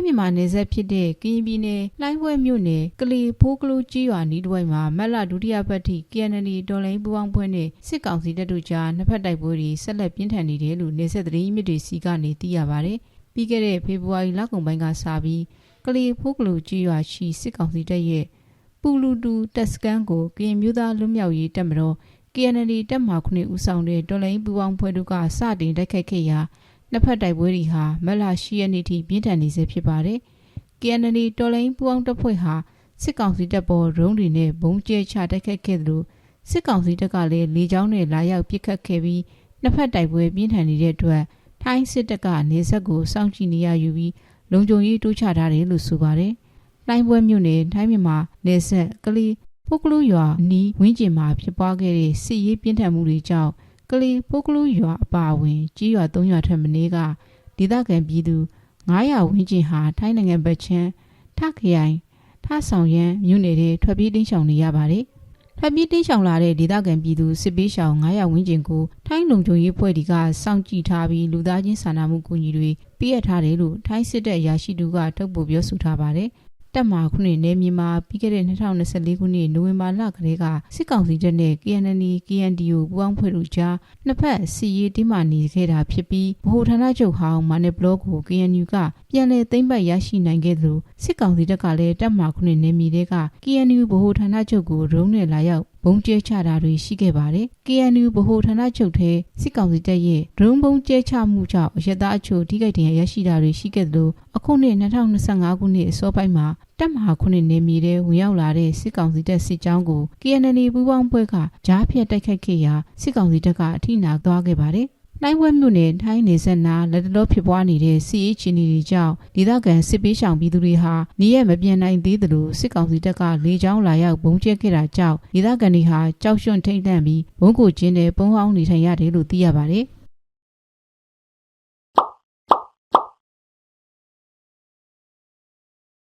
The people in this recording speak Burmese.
င်းမြန်မာနယ်စပ်ဖြစ်တဲ့ကရင်ပြည်နယ်လှိုင်းဘွဲမြို့နယ်ကလေးဖိုးကလို့ကြီးရွာနီးတစ်ဝိုက်မှာမတ်လဒုတိယပတ်ထိ KNL တော်လိုင်းပူးပေါင်းဖွဲ့နဲ့စစ်ကောင်စီတပ်တို့ကြားနှစ်ဖက်တိုက်ပွဲတွေဆက်လက်ပြင်းထန်နေတယ်လို့နေဆက်သတင်းမြစ်တွေစီကနေသိရပါတယ်။ပြီးခဲ့တဲ့ဖေဖော်ဝါရီလကုန်ပိုင်းကစပြီးကလေးဖိုးကလို့ကြီးရွာရှိစစ်ကောင်စီတပ်ရဲ့ပူလူတူတက်စကန်ကိုကရင်မျိုးသားလွတ်မြောက်ရေးတပ်မတော် KNL တပ်မှခုနှစ်ဦးဆောင်တဲ့တော်လိုင်းပူးပေါင်းဖွဲ့တို့ကစတင်တိုက်ခိုက်ခဲ့ရာ နှစ်ဖက်တိုက်ပွဲတွေဟာမက်လာရှိရနေ့ထိပြင်းထန်နေစေဖြစ်ပါတယ်။ KNL တော်လိုင်းပူးပေါင်းတပ်ဖွဲ့ဟာစစ်ကောင်စီတပ်ပေါ်ရုံးတွေနဲ့ဘုံကျဲချတိုက်ခိုက်ခဲ့သလိုစစ်ကောင်စီတပ်ကလည်းလေကြောင်းနဲ့လာရောက်ပစ်ခတ်ခဲ့ပြီးနှစ်ဖက်တိုက်ပွဲပြင်းထန်နေတဲ့အတွက်ထိုင်းစစ်တပ်ကနေဆက်ကိုစောင့်ကြည့်နေရယူပြီးလုံခြုံရေးတိုးချထားတယ်လို့ဆိုပါတယ်။လိုင်းပွဲမြို့နယ်ထိုင်းမြန်မာနေဆက်ကလေးပုတ်ကလူရွာနီးဝင်းကျင်မှာဖြစ်ပွားခဲ့တဲ့စစ်ရေးပြင်းထန်မှုတွေကြောင့် ကလေးပုတ်ကလူရွာအပါအဝင် ကြီးရွာ၃ရွာထက်မနည်းကဒေသခံပြည်သူ900ဝန်းကျင်ဟာထိုင်းနိုင်ငံဘက်ချမ်းထခရိုင်ထဆောင်ရန်မြို့နယ်တွေထွက်ပြေးတိမ်းရှောင်နေရပါတယ်။ထွက်ပြေးတိမ်းရှောင်လာတဲ့ဒေသခံပြည်သူစစ်ပေးရှောင်900ဝန်းကျင်ကိုထိုင်းလုံခြုံရေးဖွဲ့တွေကစောင့်ကြည့်ထားပြီးလူသားချင်းစာနာမှုကူညီတွေပေးအပ်ထားတယ်လို့ထိုင်းစစ်တပ်အရာရှိတူကထုတ်ပေါ်ပြောဆိုထားပါတယ်။ တပ်မခုနှစ်နယ်မြေမှာပြီးခဲ့တဲ့2024ခုနှစ်နိုဝင်ဘာလကတည်းကစစ်ကောင်စီတပ်နဲ့ KNL KNDO ပူးပေါင်းဖွဲ့တို့ကြားနှစ်ဖက်စီရေးတင်းမာနေခဲ့တာဖြစ်ပြီးဗဟိုဌာနချုပ်ဟောင်းမာနယ်ဘလော့ကို KNU ကပြန်လည်သိမ်းပိုက်ရရှိနိုင်ခဲ့သလိုစစ်ကောင်စီတပ်ကလည်းတပ်မခုနှစ်နယ်မြေတွေက KNU ဗဟိုဌာနချုပ်ကိုရုံးနဲ့လာရောက် ဘုံကျဲချတာတွေရှိခဲ့ပါတယ်။ KNU ဗဟိုဌာနချုပ်ထဲစစ်ကောင်စီတပ်ရဲ့ဒရုန်းဘုံကျဲချမှုကြောင့်ရတအချို့ထိခိုက်ဒဏ်ရာရရှိတာတွေရှိခဲ့သလိုအခုနှစ်2025ခုနှစ်အစောပိုင်းမှာတပ်မဟာခုနှစ်နေမြေထဲဝင်ရောက်လာတဲ့စစ်ကောင်စီတပ်စစ်ကြောင်းကို KNL ပူးပေါင်းဖွဲ့ကကြားဖြတ်တိုက်ခိုက်ခဲ့ရာစစ်ကောင်စီတပ်ကအထိနာသွားခဲ့ပါတယ်။ နိုင်ဝဲမြို့နယ်ထိုင်းနေဆက်နာလက်တလောဖြစ်ပွားနေတဲ့စီအေးချီနီတွေကြောင့်ဒေသခံစစ်ပေးရှောင်ပြည်သူတွေဟာနေရမပြန်နိုင်သေးသလိုစစ်ကောင်စီတပ်ကလေကြောင်းလာရောက်ဘုံကျဲခဲ့တာကြောင့်ဒေသခံတွေဟာကြောက်ရွံ့ထိတ်လန့်ပြီးဘုံကိုကျင်းတဲ့ပုံအောင်နေထိုင်ရတယ်လို့သိရပါတယ်။